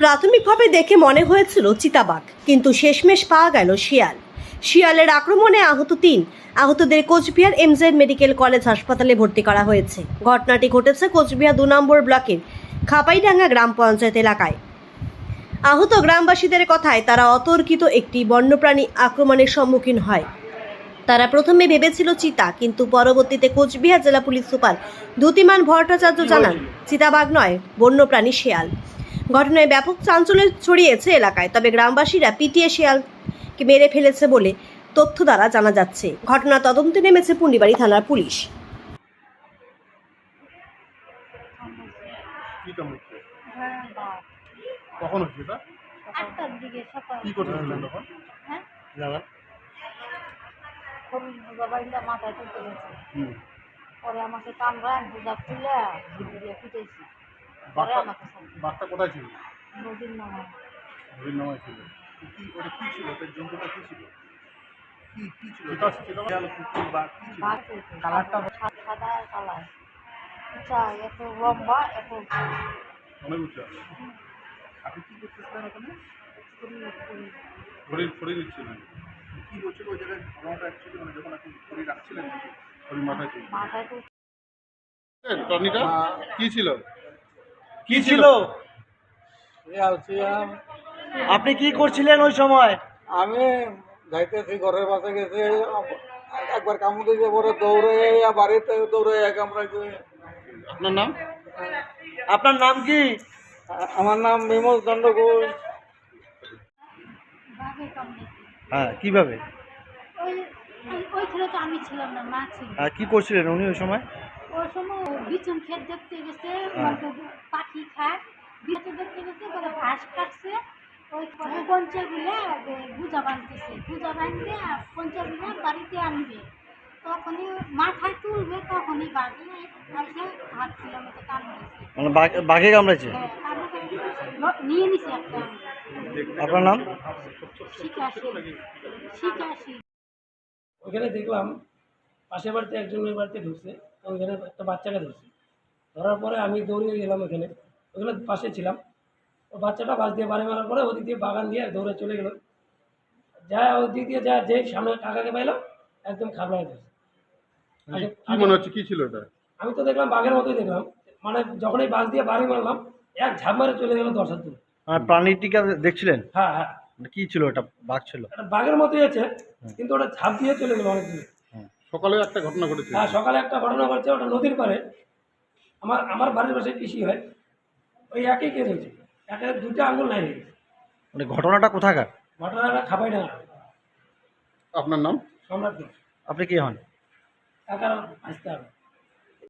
প্রাথমিকভাবে দেখে মনে হয়েছিল চিতাবাঘ, কিন্তু শেষমেশ পাওয়া গেল শিয়াল। শিয়ালের আক্রমণে আহত তিন। আহতদের কোচবিহার এমজেড মেডিকেল কলেজ হাসপাতালে ভর্তি করা হয়েছে। ঘটনাটি ঘটেছে কোচবিহার দু নম্বর ব্লকের খাপাইডাঙ্গা গ্রাম পঞ্চায়েত এলাকায়। আহত গ্রামবাসীদের কথায় তারা অতর্কিত একটি বন্যপ্রাণী আক্রমণের সম্মুখীন হয়। তারা প্রথমে ভেবেছিল চিতা কিন্তু পরবর্তীতে কোচবিহার জেলা পুলিশ সুপার দ্যুতিমান ভট্টাচার্য জানান চিতাবাঘ নয় বন্যপ্রাণী শেয়াল। ঘটনায় ব্যাপক চাঞ্চল্য ছড়িয়েছে এলাকায় তবে গ্রামবাসীরা পিটিয়ে শেয়ালকে মেরে ফেলেছে বলে তথ্য দ্বারা জানা যাচ্ছে। ঘটনা তদন্তে নেমেছে পুন্ডিবাড়ি থানার পুলিশ। হ্যাঁ কখন হচ্ছে এটা? আটটার দিকে সকাল। কি করতেছিলেন তখন? হ্যাঁ? জানেন খবর বুঝা মাথায় তুলতে গেছে। পরে আমাকে কামড়ায় বুঝা তুলে ঝিলিয়ে পিটাইছি পরে আমাকে ছাড়ছে। কোথায় ছিল? নদীর নামা। নদীর নামায় ছিল। কি ওটা কি ছিল? ওটার জন্তুটা কি ছিল? কি কি ছিল? এটা ছিল? কুকুর বা কি ছিল? বাঘ কালারটা? সাদা কালার। আচ্ছা এত লম্বা এত অনেক উঁচা। আপনি কি করতেছিলেন ওখানে ঘড়ি ঘড়ি দিচ্ছিলেন। কি হচ্ছিল ওই জায়গায়? ঘটনাটা অ্যাকচুয়ালি মানে যখন আপনি রাখছিলেন মাথায় মাথায় কি ছিল? কি ছিল? আপনি কি করছিলেন ওই সময়? আমি যাইতেছি ঘরের পাশে গেছে একবার কামড় দিয়ে পরে দৌড়ে বাড়িতে দৌড়ে কামড়াইছে। আপনার নাম? আপনার নাম কি? আমার নাম বিমল চন্দ্র ঘোষ হ্যাঁ কীভাবে? ওই ওই- ওই ছেলে তো আমি ছিলাম না মা ছিল। হ্যাঁ কি করছিলেন উনি ওই সময়? ওই সময় বিচুন ক্ষেত দেখতে গেছে হ্যাঁ। পাখি খায়। বিচুন দেখতে গেছে বলে ঘাস কাটছে। ওই পঞ্চা গুলে গুজা বাঁধতেছে। গুজা বাঁধতে পঞ্চা গুলে বাড়িতে আনবে। তখনই মাথায় তুলবে তখনই বাঘে এসে হাত ছিল মতো কামড়েছে। মানে বাঘে কামড়েছে? হ্যাঁ, নিয়ে নিছে একটা আপনার নাম? ওইখানে দেখলাম পাশের বাড়িতে একজনের বাড়িতে ঢুকছে তো ওইখানে একটা বাচ্চাকে ধরছে। ধরার পরে আমি দৌড়িয়ে গেলাম ওখানে ওইখানে পাশে ছিলাম। ও বাচ্চাটা বাস দিয়ে বাড়ি মারার পরে ওদিক দিয়ে বাগান দিয়ে দৌড়ে চলে গেল। যা ওদিক দিয়ে যা যে সামনে কাকাকে পাইলাম একদম খাবলায় ধরছে। আগে- কি মনে হচ্ছে? কি ছিল এটা আমি তো দেখলাম বাঘের মতোই দেখলাম। মানে যখনই বাস দিয়ে বাড়ি মারলাম এক ঝাঁপ মারে চলে গেল দশ হাত দূরে প্রাণীটিকে দেখছিলেন? হ্যাঁ হ্যাঁ। কি ছিল ওটা? বাঘ ছিল? বাঘের মতোই আছে কিন্তু ওটা ঝাঁপ দিয়ে চলে গেল অনেক দূরে সকালে একটা ঘটনা ঘটেছে হ্যাঁ সকালে একটা ঘটনা ঘটছে ওটা নদীর পারে আমার আমার বাড়ির পাশে কৃষি হয় ওই একই কেস হয়েছে একে দুটো আঙুল নাই। মানে ঘটনাটা কোথাকার? ঘটনাটা খাপাই না আপনার নাম? সম্রাট। আপনি কি হন? কাকার আসতে হবে।